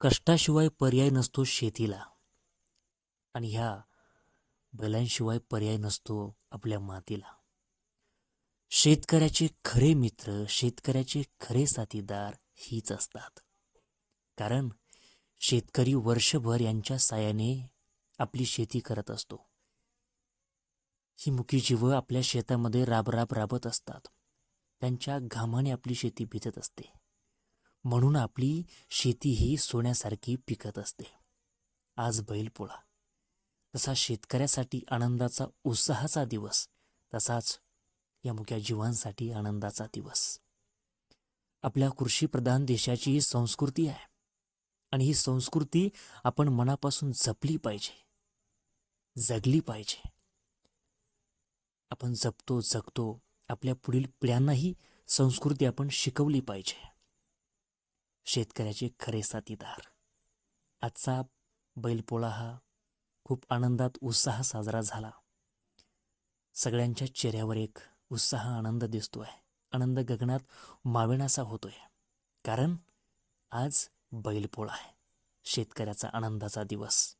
कष्टाशिवाय पर्याय नसतो शेतीला. आणि ह्या बैलांशिवाय पर्याय नसतो आपल्या मातीला. शेतकऱ्याचे खरे मित्र शेतकऱ्याचे खरे साथीदार हीच असतात. कारण शेतकरी वर्षभर यांच्या सायाने आपली शेती करत असतो. ही मुकी जीव आपल्या शेतामध्ये राब राब राबत असतात. त्यांच्या घामाने आपली शेती भिजत असते. म्हणून आपली शेती ही सोन्यासारखी पिकत असते. आज बैलपोळा. तसा शेतकऱ्यासाठी आनंदाचा उत्साहाचा दिवस तसाच या मुक्या जीवांसाठी आनंदाचा दिवस. आपल्या कृषीप्रधान देशाची ही संस्कृती आहे. आणि ही संस्कृती आपण मनापासून जपली पाहिजे. जगली पाहिजे. आपण जपतो जगतो आपल्या पुढील पिढ्यांनाही संस्कृती आपण शिकवली पाहिजे. शेतकऱ्याचे खरे साथीदार. आजचा बैलपोळा हा खूप आनंदात उत्साह साजरा झाला. सगळ्यांच्या चेहऱ्यावर एक उत्साह आनंद दिसतो आहे आनंद गगनात माविणासा होतोय. कारण आज बैलपोळा आहे. शेतकऱ्याचा आनंदाचा दिवस.